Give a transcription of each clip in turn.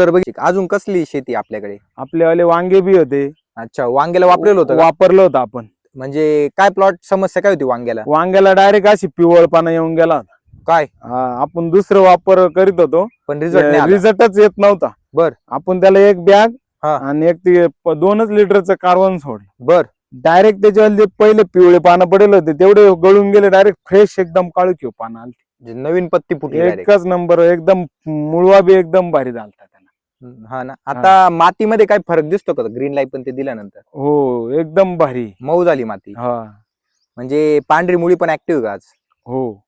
तर बघ अजून कसली शेती आपल्याकडे आपल्यावाले वांगे बी होते अच्छा वांग्याला वापरेलं होतं का? वापरलं होतं आपण म्हणजे काय प्लॉट समस्या काय होती वांग्याला वांग्याला डायरेक्ट अशी पिवळपणा येऊन गेला होता. काय हा, आपण दुसरं वापर करीत होतो पण रिझल्ट नाही आला. रिझल्टच येत नव्हता बर. आपण त्याला एक बॅग हा. आणि एक ते प- दोनच लिटरचं कार्बन सोडलं बर डायरेक्ट त्याच्यावर जे पहिले पिवळे पानं पडेल होते तेवढे गळून गेले डायरेक्ट फ्रेश एकदम काळू किंवा पानं आली नवीन पत्ती फुटली direct. एकच नंबर एकदम मुळवा बी एकदम भारी झालता हा ना. आता मातीमध्ये काय फरक दिसतो का? ग्रीन लाइट पण ते दिल्यानंतर. हो एकदम भारी. मऊ झाली माती. हा. म्हणजे पांढरी मुळी पण ऍक्टिव्ह का आज. हो.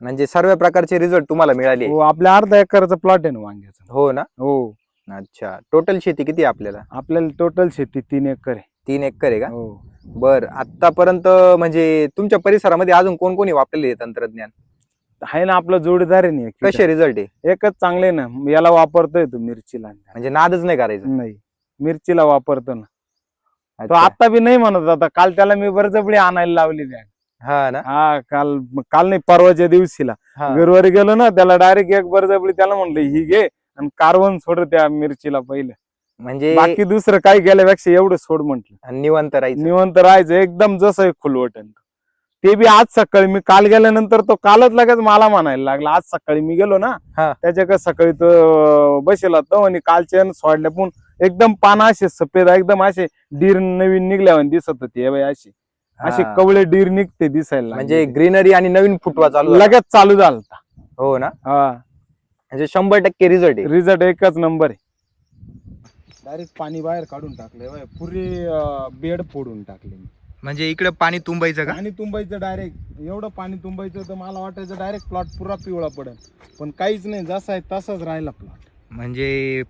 म्हणजे सर्व प्रकारचे रिझल्ट तुम्हाला मिळाले. हो आपल्या अर्धा एकरचा प्लॉट आहे ना वांग्याचा. हो ना? हो. अच्छा. टोटल शेती किती आहे आपल्याला? आपल्याला टोटल शेती तीन एकर आहे. तीन एकर आहे का? हो. बर. आतापर्यंत म्हणजे तुमच्या परिसरामध्ये अजून कोण कोणी वापरले तंत्रज्ञान? आहे ना आपला जोडीदार आहे ना एक कसे रिझल्ट आहे. एकच चांगले ना याला वापरतोय तो मिरचीला. म्हणजे नादच नाही करायचं? नाही मिरचीला वापरतो ना. तो अच्छा. आता बी नाही म्हणत आता काल त्याला मी बरजबडी आणायला लावली बॅग. हा ना? हा काल काल नाही परवाच्या दिवशीला. हा. गुरुवारी गेलो ना त्याला डायरेक्ट एक बरजबडी त्याला म्हणलं ही घे आणि कार्बन सोड त्या मिरचीला पहिलं. म्हणजे बाकी दुसरं काही गेल्यापेक्षा एवढं सोड म्हंटल. निवंत राहायचं. निवंत राहायचं एकदम जसं खुलवटन. ते बी आज सकाळी मी काल गेल्यानंतर तो कालच लगेच मला म्हणायला लागला. आज सकाळी मी गेलो ना हा. त्याच्या सकाळी तो बसेला तो आणि कालच्या सोडल्या पण एकदम पानं असे सफेद एकदम असे डीर नवीन निघल्यावर दिसत होते. हे बाई अशी असे हा. कवळे डीर निघते दिसायला म्हणजे लागले. ग्रीनरी आणि नवीन फुटवा चालू झाला. लगेच चालू झालता. हो ना? हा. म्हणजे शंभर टक्के रिझल्ट आहे. रिझल्ट एकच नंबर आहे. डायरेक्ट पाणी बाहेर काढून टाकले पुरे बेड फोडून टाकले म्हणजे इकडे पाणी तुंबायचं पाणी तुंबायचं डायरेक्ट एवढं पाणी तुंबायचं तर मला वाटायचं डायरेक्ट प्लॉट पुरा पिवळा पडेल. पण काहीच नाही जसा आहे तसाच राहिला प्लॉट म्हणजे